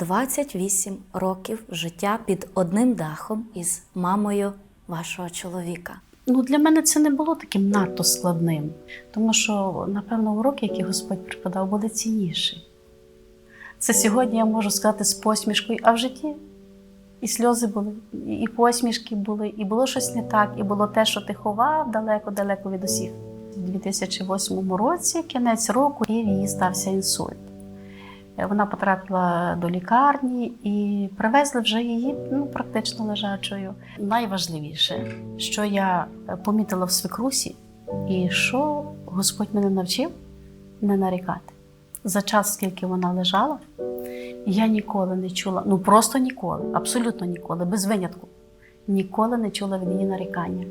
28 років життя під одним дахом із мамою вашого чоловіка. Ну, для мене це не було таким надто складним, тому що, напевно, уроки, які Господь преподав, були цінніші. Це сьогодні я можу сказати з посмішкою, а в житті і сльози були, і посмішки були, і було щось не так, і було те, що ти ховав далеко-далеко від усіх. У 2008 році, кінець року, і їй стався інсульт. Е, Вона потрапила до лікарні і привезли вже її ну, практично лежачою. Найважливіше, що я е, помітила в свекрусі, і що Господь мене навчив не нарікати. За час, скільки вона лежала, я ніколи не чула, ну просто ніколи, абсолютно ніколи, без винятку, ніколи не чула від її нарікання.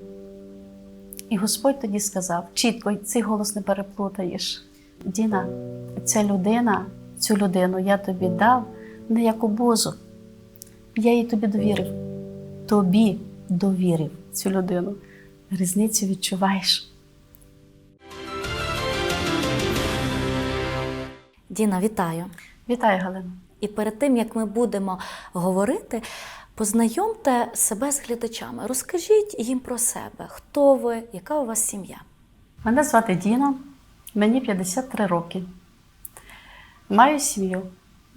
І Господь тоді сказав: чітко, цей голос не переплутаєш. Діна, ця людина, цю людину я тобі дав не як обозу. Я її тобі довірив. Тобі довірив цю людину. Різницю відчуваєш. Діна, вітаю! Вітаю, Галина. І перед тим як ми будемо говорити, познайомте себе з глядачами. Розкажіть їм про себе, хто ви, яка у вас сім'я. Мене звати Діна, мені 53 роки. Маю сім'ю.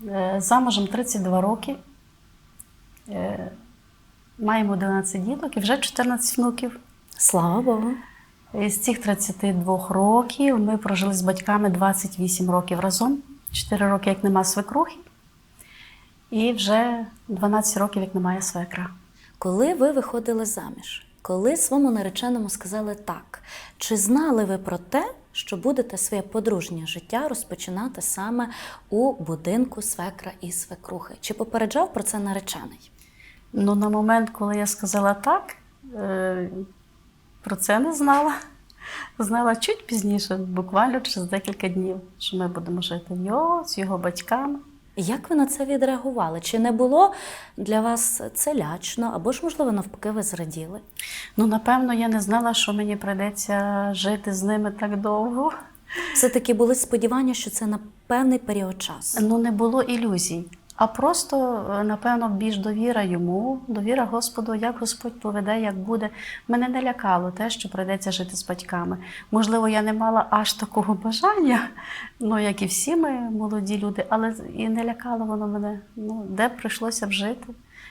Е, Замужем 32 роки. Е, Маємо 11 діток і вже 14 внуків. Слава Богу! Із цих 32 років ми прожили з батьками 28 років разом. 4 роки, як нема свекрухи, і вже 12 років, як немає свекра. Коли ви виходили заміж, коли своєму нареченому сказали так, чи знали ви про те, що будете своє подружнє життя розпочинати саме у будинку свекра і свекрухи? Чи попереджав про це наречений? Ну, на момент, коли я сказала так, е, про це не знала. Знала чуть пізніше, буквально через декілька днів, що ми будемо жити в його з його батьками. Як ви на це відреагували? Чи не було для вас це лячно, або ж, можливо, навпаки, ви зраділи? Ну, напевно, я не знала, що мені прийдеться жити з ними так довго. Все-таки були сподівання, що це на певний період часу. Ну, не було ілюзій, а просто, е, напевно, більш довіра йому, довіра Господу, як Господь поведе, як буде. Мене не лякало те, що прийдеться жити з батьками. Можливо, я не мала аж такого бажання, ну як і всі ми молоді люди, але і не лякало воно мене. Ну, де прийшлося б жити.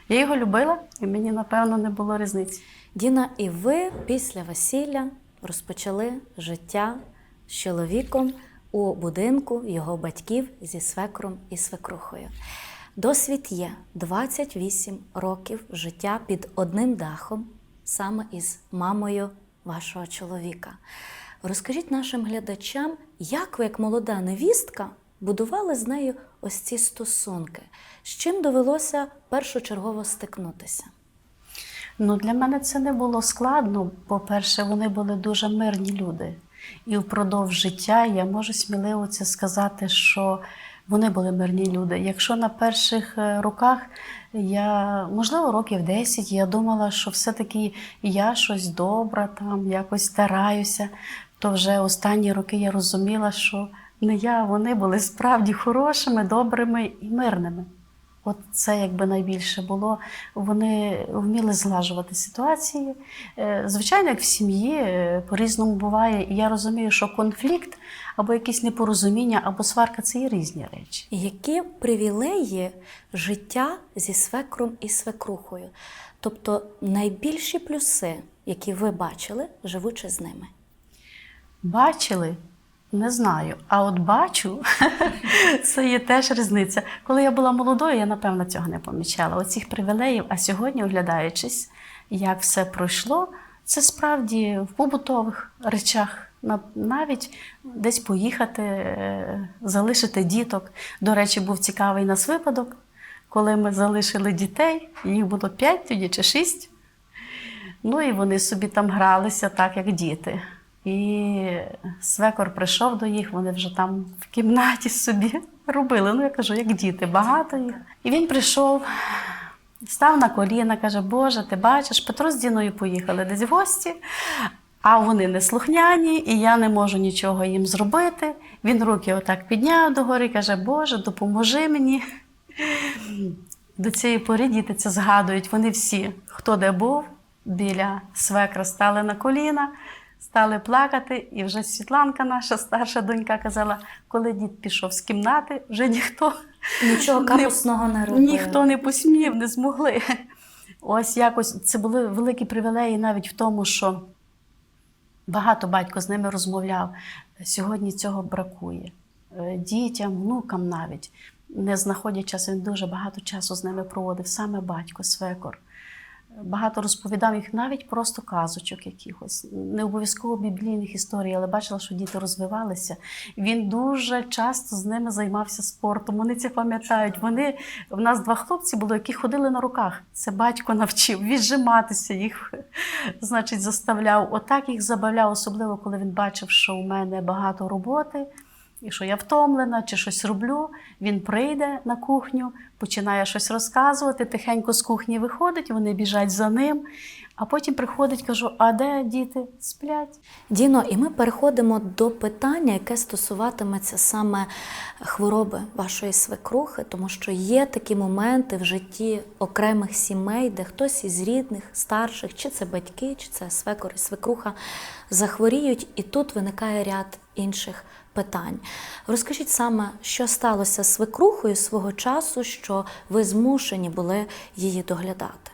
Я його любила, і мені, напевно, не було різниці. Діна, і ви після весілля розпочали життя з чоловіком у будинку його батьків зі свекром і свекрухою. Досвід є 28 років життя під одним дахом, саме із мамою вашого чоловіка. Розкажіть нашим глядачам, як ви, як молода невістка, будували з нею ось ці стосунки, з чим довелося першочергово стикнутися? Ну, для мене це не було складно. По-перше, вони були дуже мирні люди. І впродовж життя я можу сміливо це сказати, що вони були мирні люди. Якщо на перших е, роках я, можливо, років 10, я думала, що все-таки я щось добре, там якось стараюся, то вже останні роки я розуміла, що не я, вони були справді хорошими, добрими і мирними. От це якби найбільше було. Вони вміли зглажувати ситуації. Е, Звичайно, як в сім'ї е, по-різному буває. І я розумію, що конфлікт або якісь непорозуміння, або сварка це є різні речі. Які привілеї життя зі свекром і свекрухою? Тобто найбільші плюси, які ви бачили, живучи з ними? Бачили? Не знаю. А от бачу, це є теж різниця. Коли я була молодою, я напевно цього не помічала. Оцих привілеїв, а сьогодні, оглядаючись, як все пройшло, це справді в побутових речах. Навіть десь поїхати, е, залишити діток. До речі, був цікавий нас випадок, коли ми залишили дітей, їх було п'ять тоді чи шість. Ну і вони собі там гралися так, як діти. І свекор прийшов до їх, вони вже там в кімнаті собі робили. Ну, я кажу, як діти, багато їх. І він прийшов, став на коліна, каже: Боже, ти бачиш, Петро з Діною поїхали десь в гості, а вони не слухняні, і я не можу нічого їм зробити. Він руки отак підняв догори каже: Боже, допоможи мені. До цієї пори діти це згадують. Вони всі, хто де був, біля свекра стали на коліна, стали плакати. І вже Світланка, наша старша донька, казала, коли дід пішов з кімнати, вже ніхто Нічого капусного не робили. Ніхто не посмів, не змогли. Ось якось це були великі привілеї навіть в тому, що багато батько з ними розмовляв. Сьогодні цього бракує. Е, Дітям, внукам навіть, не знаходять часу, він дуже багато часу з ними проводив, саме батько, свекор. Багато розповідав їх навіть просто казочок якихось, не обов'язково біблійних історій, але бачила, що діти розвивалися. Він дуже часто з ними займався спортом. Вони це пам'ятають. Вони в нас два хлопці були, які ходили на руках. Це батько навчив віджиматися їх, значить, заставляв. Отак їх забавляв, особливо коли він бачив, що у мене багато роботи. І що я втомлена чи щось роблю, він прийде на кухню, починає щось розказувати, тихенько з кухні виходить, вони біжать за ним, а потім приходить, кажу: а де діти сплять? Діно, і ми переходимо до питання, яке стосуватиметься саме хвороби вашої свекрухи, тому що є такі моменти в житті окремих сімей, де хтось із рідних, старших, чи це батьки, чи це свекор і свекруха, захворіють, і тут виникає ряд інших питань. Розкажіть саме, що сталося з свекрухою свого часу, що ви змушені були її доглядати.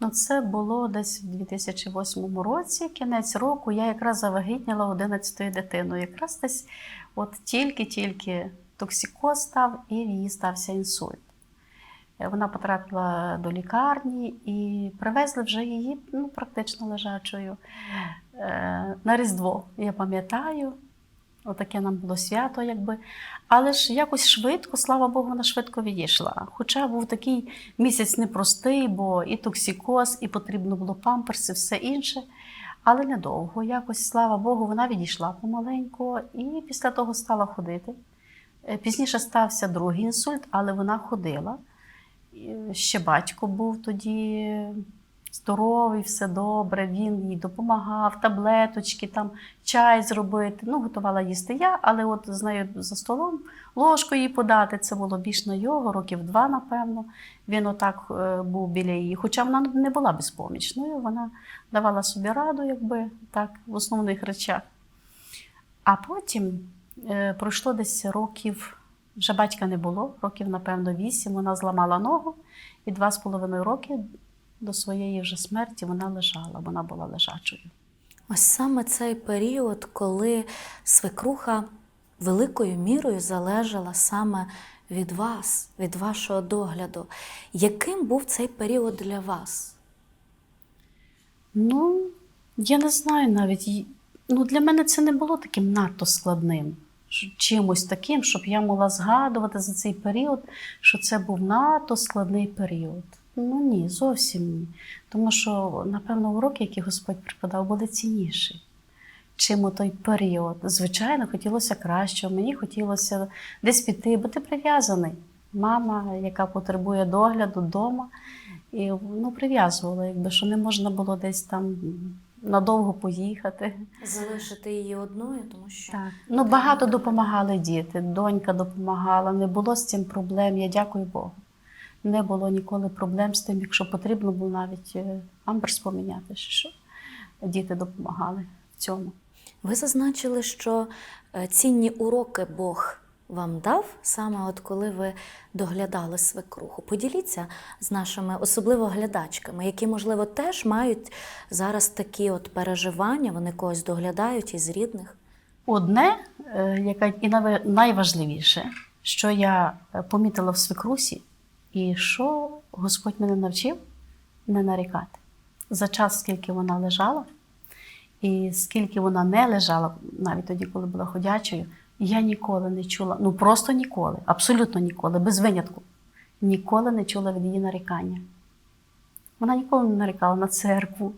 Ну, це було десь в 2008 році, кінець року. Я якраз завагітніла 11 дитиною. Якраз десь от тільки-тільки токсикоз став і в її стався інсульт. Вона потрапила до лікарні і привезли вже її ну, практично лежачою е, на Різдво. Я пам'ятаю, отаке нам було свято, якби. Але ж якось швидко, слава Богу, вона швидко відійшла. Хоча був такий місяць непростий, бо і токсикоз, і потрібно було памперси, все інше. Але недовго. Якось, слава Богу, вона відійшла помаленьку і після того стала ходити. Е, Пізніше стався другий інсульт, але вона ходила. Ще батько був тоді здоровий, все добре. Він їй допомагав, таблеточки, там чай зробити. Ну, готувала їсти я, але от з нею за столом ложку їй подати. Це було більш на його, років два, напевно. Він отак е, був біля її. Хоча вона не була безпомічною, вона давала собі раду, якби так, в основних речах. А потім е, пройшло десь років, вже батька не було, років, напевно, вісім. Вона зламала ногу, і два з половиною роки до своєї вже смерті вона лежала, вона була лежачою. Ось саме цей період, коли свекруха великою мірою залежала саме від вас, від вашого догляду. Яким був цей період для вас? Ну, я не знаю навіть. Ну, для мене це не було таким надто складним. Чимось таким, щоб я могла згадувати за цей період, що це був надто складний період. Ну ні, зовсім ні. Тому що, напевно, уроки, які Господь преподав, були цінніші, чим у той період. Звичайно, хотілося кращого, мені хотілося десь піти, бо ти прив'язаний. Мама, яка потребує догляду вдома, і ну, прив'язувала, якби що не можна було десь там надовго поїхати. Залишити її одною, тому що Так. Ну, багато допомагали діти. Донька допомагала, не було з цим проблем. Я дякую Богу. Не було ніколи проблем з тим, якщо потрібно було навіть е, амберс поміняти. Що діти допомагали в цьому. ви зазначили, що е, цінні уроки Бог вам дав саме от коли ви доглядали свекруху. Поділіться з нашими, особливо глядачками, які, можливо, теж мають зараз такі от переживання, вони когось доглядають із рідних. Одне, е, яка і найважливіше, що я помітила в свекрусі, і що Господь мене навчив не нарікати. За час, скільки вона лежала, і скільки вона не лежала, навіть тоді, коли була ходячою, я ніколи не чула, ну просто ніколи, абсолютно ніколи, без винятку, ніколи не чула від її нарікання. Вона ніколи не нарікала на церкву,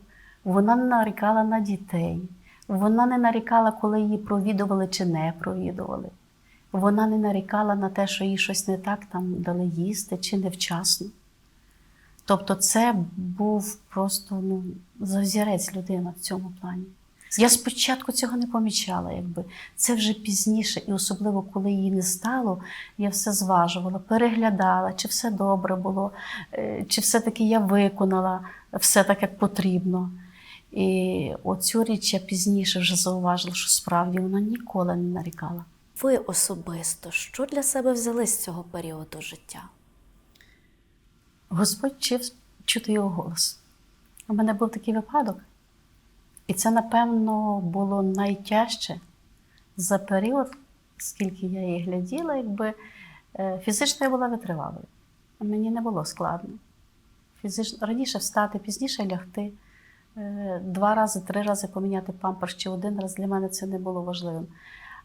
вона не нарікала на дітей, вона не нарікала, коли її провідували чи не провідували. Вона не нарікала на те, що їй щось не так там дали їсти чи невчасно. Тобто, це був просто ну, завзірець людина в цьому плані. Я спочатку цього не помічала, якби це вже пізніше, і особливо коли її не стало, я все зважувала, переглядала, чи все добре було, е, чи все-таки я виконала все так, як потрібно. І оцю річ я пізніше вже зауважила, що справді вона ніколи не нарікала. Ви особисто що для себе взяли з цього періоду життя? Господь вчив чути його голос. У мене був такий випадок, і це, напевно, було найтяжче за період, скільки я її гляділа, якби е, фізично я була витривалою. Мені не було складно. Фізично, раніше встати, пізніше лягти, е, два рази, три рази поміняти памперс чи один раз для мене це не було важливим.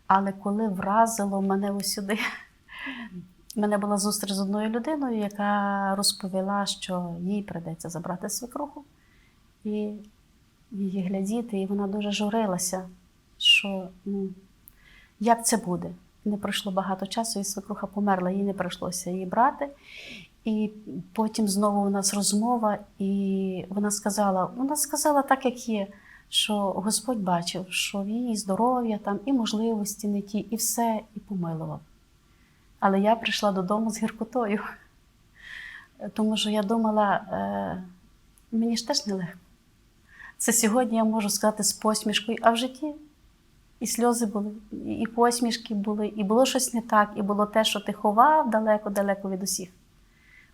Але коли вразило мене усюди, мене була зустріч з одною людиною, яка розповіла, що їй прийдеться забрати свекруху і її глядіти, і вона дуже журилася, що ну, як це буде. Не пройшло багато часу, і свекруха померла, їй не прийшлося її брати. І потім знову у нас розмова, і вона сказала: вона сказала так, як є, що Господь бачив, що в її здоров'я там і можливості не ті, і все, і помилував. Але я прийшла додому з гіркотою, тому що я думала, е, мені ж теж нелегко. Це сьогодні я можу сказати з посмішкою, а в житті і сльози були, і посмішки були, і було щось не так, і було те, що ти ховав далеко-далеко від усіх.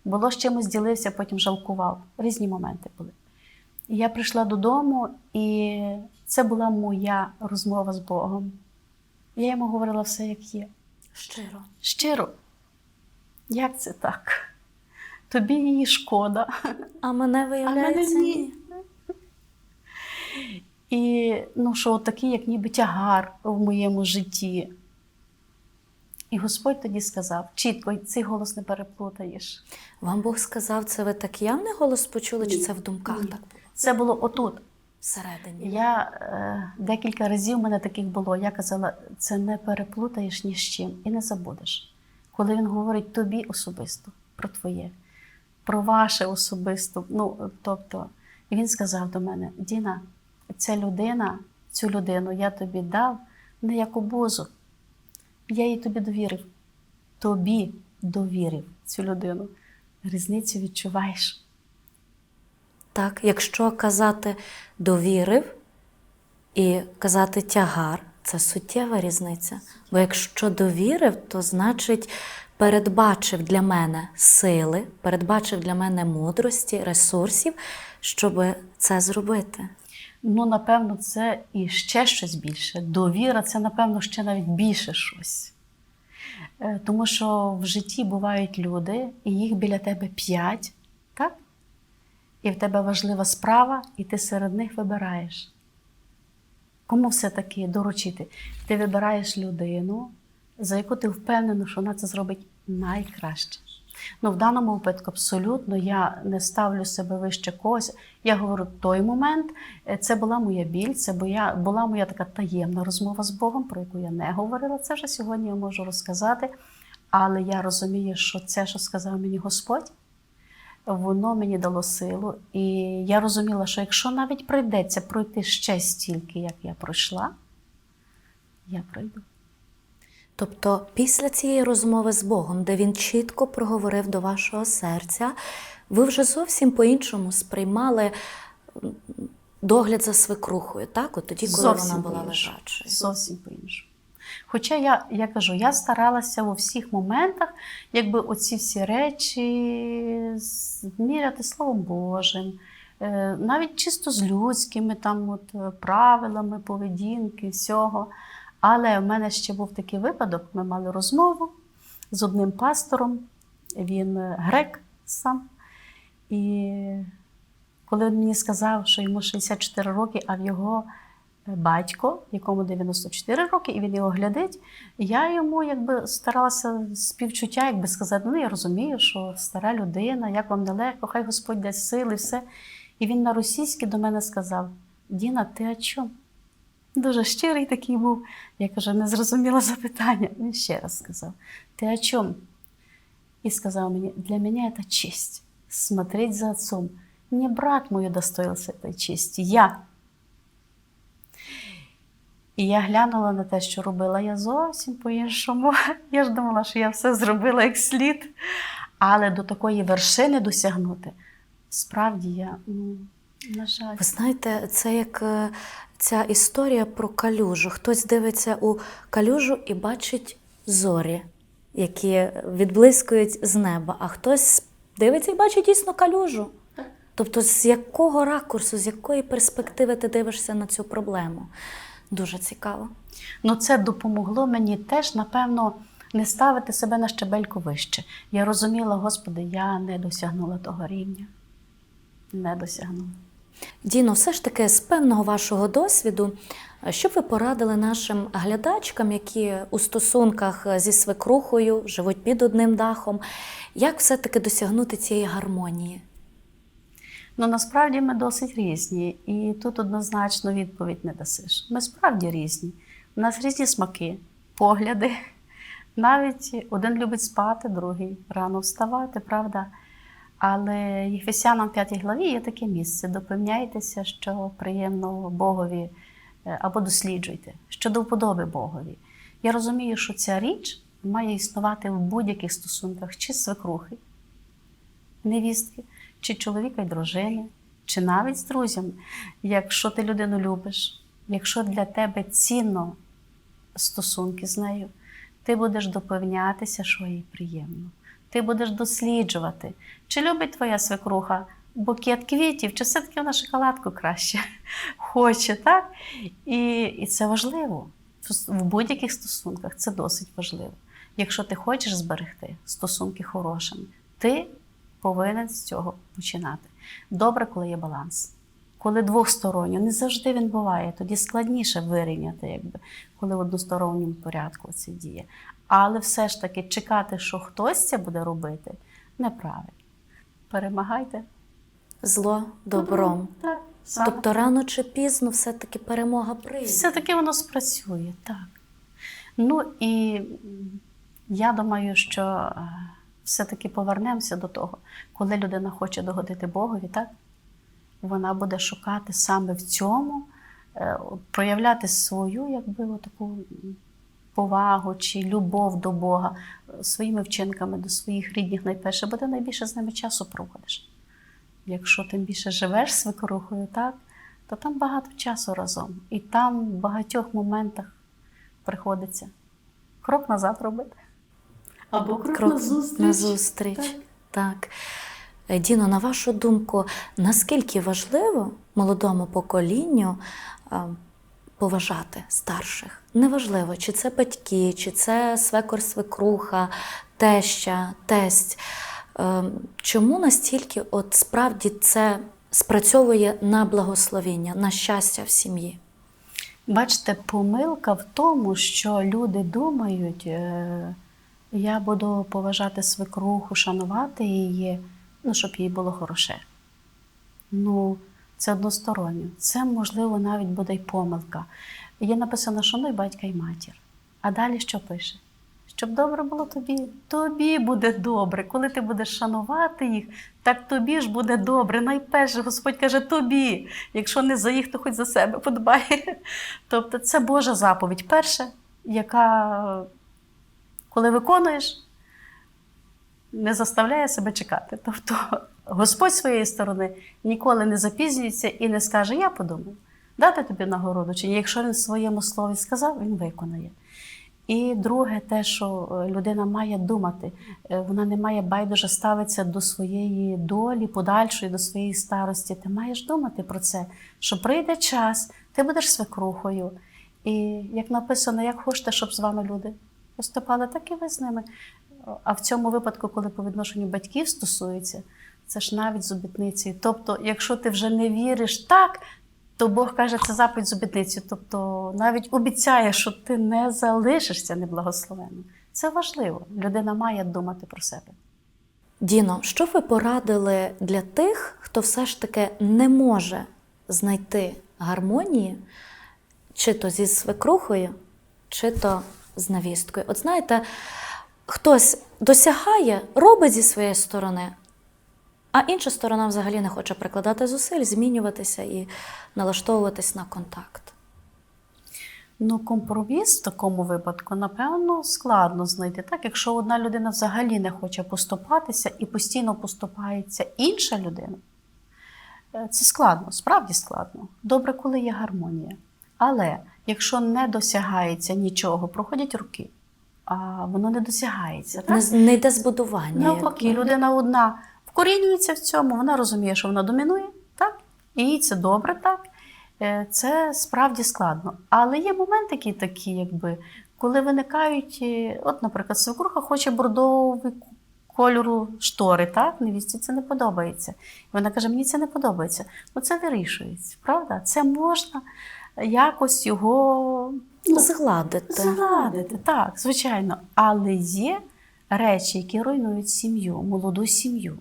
Було з чимось ділився, потім жалкував. Різні моменти були. Я прийшла додому, і це була моя розмова з Богом. Я йому говорила все, як є. Щиро. Щиро, як це так? Тобі її шкода. А мене виявляється ні. ні. І ну, що такий, як ніби тягар в моєму житті. І Господь тоді сказав: чітко, цей голос не переплутаєш. Вам Бог сказав, це ви так явний голос почули, чи це в думках Ні. так було? Це було отут. Всередині. Я е, декілька разів в мене таких було. Я казала, це не переплутаєш ні з чим і не забудеш. Коли він говорить тобі особисто, про твоє, про ваше особисто. Ну, тобто, він сказав до мене: Діна, ця людина, цю людину я тобі дав не як обозу. Я її тобі довірив. Тобі довірив цю людину. Різницю відчуваєш. Так, якщо казати довірив і казати тягар, це суттєва різниця. Бо якщо довірив, то значить передбачив для мене сили, передбачив для мене мудрості, ресурсів, щоб це зробити. Ну, напевно, це і ще щось більше. Довіра це, напевно, ще навіть більше щось. Е, Тому що в житті бувають люди, і їх біля тебе п'ять, так? І в тебе важлива справа, і ти серед них вибираєш. Кому все-таки доручити? Ти вибираєш людину, за яку ти впевнена, що вона це зробить найкраще. Ну, в даному випадку абсолютно я не ставлю себе вище когось. Я говорю, той момент е, це була моя біль, це була, була моя така таємна розмова з Богом, про яку я не говорила. Це вже сьогодні я можу розказати. Але я розумію, що це, що сказав мені Господь, воно мені дало силу. І я розуміла, що якщо навіть прийдеться пройти ще стільки, як я пройшла, я пройду. Тобто, після цієї розмови з Богом, де він чітко проговорив до вашого серця, ви вже зовсім по-іншому сприймали догляд за свекрухою, так? От тоді, коли Зовсім вона була лежачою. Зовсім по-іншому. Хоча я, я кажу, я старалася у всіх моментах, якби оці всі речі зміряти Словом Божим, е, навіть чисто з людськими там, от, е, правилами поведінки, всього. Але в мене ще був такий випадок: ми мали розмову з одним пастором, він е, грек сам. І коли він мені сказав, що йому 64 роки, а в його батько, якому 94 роки, і він його глядить, я йому якби старалася співчуття, якби сказати, ну я розумію, що стара людина, як вам нелегко, хай Господь дасть сили, все. І він на російській до мене сказав: Діна, ти о чому? Дуже щирий такий був. Я кажу, не зрозуміла запитання. Він ще раз сказав: Ти о чому? И сказал мне, для меня это честь смотреть за отцом. Не брат мой удостоился этой чести, я. І я глянула на те, що робила я зовсім по-іншому. Я ж думала, що я все зробила як слід. Але до такої вершини досягнути, справді я, ну, на жаль. Ви знаєте, це як е, ця історія про калюжу. Хтось дивиться у калюжу і бачить зорі, які відблискують з неба, а хтось дивиться і бачить дійсно калюжу. Тобто, з якого ракурсу, з якої перспективи ти дивишся на цю проблему? Дуже цікаво. Ну, це допомогло мені теж, напевно, не ставити себе на щебельку вище. Я розуміла, Господи, я не досягнула того рівня. Не досягнула. Діно, все ж таки, з певного вашого досвіду, що б ви порадили нашим глядачкам, які у стосунках зі свекрухою живуть під одним дахом, як все-таки досягнути цієї гармонії? Ну, насправді ми досить різні, і тут однозначно відповідь не дасиш. Ми справді різні. У нас різні смаки, погляди. Навіть один любить спати, другий рано вставати, правда? Але Єфесянам 5 главі є таке місце. Допевняйтеся, що приємно Богові е, або досліджуйте, що до вподоби Богові. Я розумію, що ця річ має існувати в будь-яких стосунках, чи свекрухи, невістки, чи чоловіка й дружини, чи навіть з друзями. Якщо ти людину любиш, якщо для тебе цінно стосунки з нею, ти будеш допевнятися, що їй приємно. Ти будеш досліджувати, чи любить твоя свекруха букет квітів, чи все-таки вона шоколадку краще хоче, так? І, і це важливо. В будь-яких стосунках це досить важливо. Якщо ти хочеш зберегти стосунки хорошими, ти повинен з цього починати. Добре, коли є баланс. Коли двосторонньо, не завжди він буває, тоді складніше вирівняти, якби, коли в односторонньому порядку це діє. Але все ж таки чекати, що хтось це буде робити, неправильно. Перемагайте. Зло добром. Так, Тобто рано чи пізно все-таки перемога прийде. все-таки воно спрацює, так. Ну і я думаю, що е, все-таки повернемося до того, коли людина хоче догодити Богові, так? Вона буде шукати саме в цьому, е, проявляти свою, якби, таку повагу чи любов до Бога е, своїми вчинками до своїх рідних найперше, бо ти найбільше з ними часу проводиш. Якщо тим більше живеш з так, то там багато часу разом. І там в багатьох моментах приходиться крок назад робити. Або крок, Крок назустріч. назустріч. Так. Так. Е, Діно, на вашу думку, наскільки важливо молодому поколінню поважати старших? Неважливо, чи це батьки, чи це свекор, свекруха, теща, тесть. Е, Чому настільки от справді це спрацьовує на благословіння, на щастя в сім'ї? Бачите, помилка в тому, що люди думають, е, я буду поважати свекруху, шанувати її, ну, щоб їй було хороше. Ну, це односторонньо. Це, можливо, навіть буде й помилка. Є написано, шануй батька і матір. А далі що пише? Щоб добре було тобі, тобі буде добре. Коли ти будеш шанувати їх, так тобі ж буде добре. Найперше Господь каже тобі. Якщо не за їх, то хоч за себе подбай. Тобто це Божа заповідь. Перша, яка, коли виконуєш, не заставляє себе чекати. Тобто Господь своєї сторони ніколи не запізнюється і не скаже, я подумав, дати тобі нагороду чи ні. Якщо він в своєму слові сказав, він виконає. І друге, те, що е, людина має думати, Е, вона не має байдуже ставитися до своєї долі, подальшої, до своєї старості. Ти маєш думати про це, що прийде час, ти будеш свекрухою. І як написано, як хочете, щоб з вами люди поступали, так і ви з ними. А в цьому випадку, коли по відношенню батьків стосується, це ж навіть з обітницею. Тобто, якщо ти вже не віриш так, то Бог каже, це заповідь з обітницею. Тобто навіть обіцяє, що ти не залишишся неблагословенним. Це важливо. Людина має думати про себе. Діно, що ви порадили для тих, хто все ж таки не може знайти гармонії, чи то зі свекрухою, чи то з навісткою? От знаєте, хтось досягає, робить зі своєї сторони, а інша сторона взагалі не хоче прикладати зусиль, змінюватися і налаштовуватись на контакт. Ну, компроміс в такому випадку, напевно, складно знайти. Так, якщо одна людина взагалі не хоче поступатися і постійно поступається інша людина, е, це складно, справді складно. Добре, коли є гармонія. Але якщо не досягається нічого, проходять роки, а воно не досягається. Так? Не, йде збудування. Навпаки, людина одна вкорінюється в цьому, вона розуміє, що вона домінує, так? І їй це добре, так? Е, Це справді складно. Але є моменти такі, якби, коли виникають, е, от, наприклад, свекруха хоче бордовий кольору штори, так? Невісті це не подобається. І вона каже, мені це не подобається. Ну це вирішується, правда? Це можна якось його ну, Згладити. Згладити, так, звичайно. Але є речі, які руйнують сім'ю, молоду сім'ю.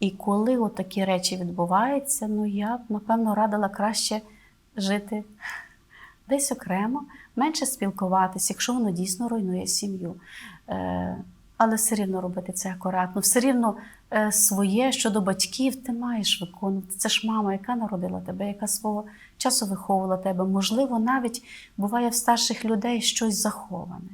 І коли от такі речі відбуваються, ну я б, напевно, радила краще жити десь окремо, менше спілкуватися, якщо воно дійсно руйнує сім'ю. Е, але все рівно робити це акуратно, все рівно своє щодо батьків ти маєш виконувати. Це ж мама, яка народила тебе, яка свого часу виховувала тебе. Можливо, навіть буває в старших людей щось заховане.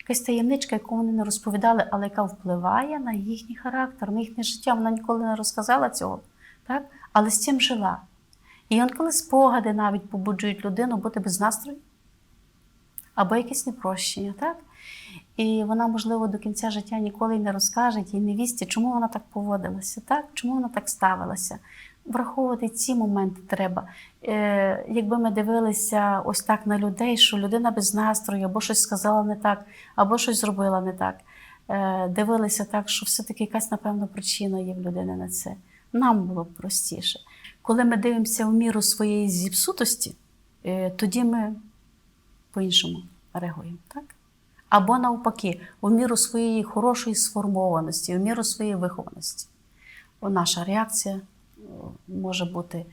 Якась таємничка, яку вони не розповідали, але яка впливає на їхній характер, на їхнє життя. Вона ніколи не розказала цього, так? але з цим жила. І коли спогади навіть побуджують людину бути без настрою або якесь непрощення, так? І вона, можливо, до кінця життя ніколи не розкаже їй невісті, чому вона так поводилася, так? чому вона так ставилася. Враховувати ці моменти треба. Е, якби ми дивилися ось так на людей, що людина без настрою, або щось сказала не так, або щось зробила не так. Е, дивилися так, що все-таки якась, напевно, причина є в людини на це. Нам було б простіше. Коли ми дивимося в міру своєї зіпсутості, е, тоді ми по-іншому реагуємо. Так? Або навпаки, у міру своєї хорошої сформованості, у міру своєї вихованості. Наша реакція може бути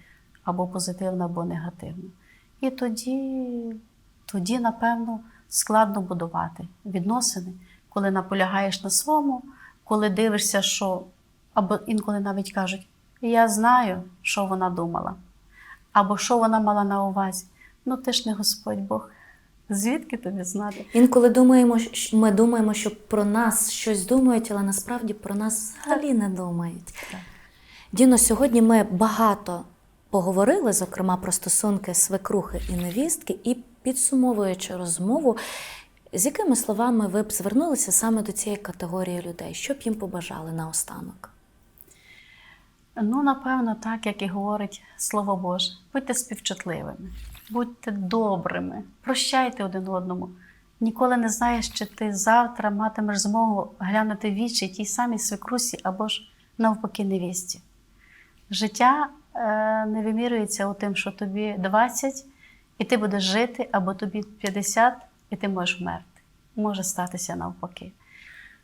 або позитивна, або негативна. І тоді, тоді, напевно, складно будувати відносини, коли наполягаєш на своєму, коли дивишся, що або інколи навіть кажуть, я знаю, що вона думала, або що вона мала на увазі. Ну ти ж не Господь Бог. Звідки тобі знати? Інколи думаємо, ми думаємо, що про нас щось думають, але насправді про нас взагалі не думають. Так. Діно, сьогодні ми багато поговорили, зокрема про стосунки свекрухи і невістки, і підсумовуючи розмову, з якими словами ви б звернулися саме до цієї категорії людей? Що б їм побажали наостанок? Ну, напевно, так, як і говорить Слово Боже. Будьте співчутливими, будьте добрими, прощайте один одному. Ніколи не знаєш, чи ти завтра матимеш змогу глянути вічі тій самій свекрусі або ж навпаки невісті. Життя е, не вимірюється у тим, що тобі 20, і ти будеш жити, або тобі 50, і ти можеш вмерти. Може статися навпаки.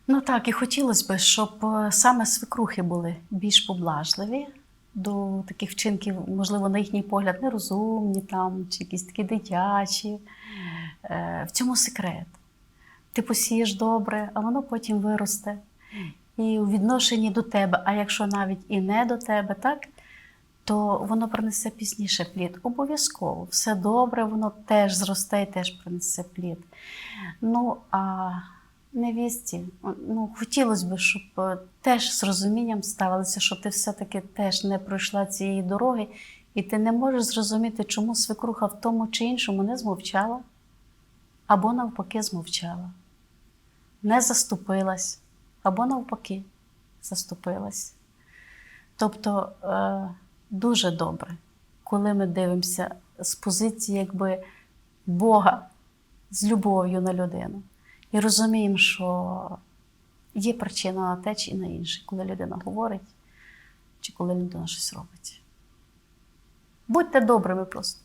Ну так, і хотілося б, щоб е, саме свекрухи були більш поблажливі до таких вчинків, можливо, на їхній погляд, нерозумні там, чи якісь такі дитячі. Е, В цьому секрет. Ти посієш добре, а воно потім виросте. І у відношенні до тебе, а якщо навіть і не до тебе, так, то воно принесе пізніше плід. Обов'язково. Все добре, воно теж зросте і теж принесе плід. Ну, а невісті, ну, хотілося б, щоб е, теж з розумінням ставилися, що ти все-таки теж не пройшла цієї дороги, і ти не можеш зрозуміти, чому свекруха в тому чи іншому не змовчала, або навпаки змовчала, не заступилась, або навпаки заступилась. Тобто е, дуже добре, коли ми дивимося з позиції якби Бога з любов'ю на людину. І розуміємо, що є причина на те чи на інше, коли людина говорить, чи коли людина щось робить. Будьте добрими просто.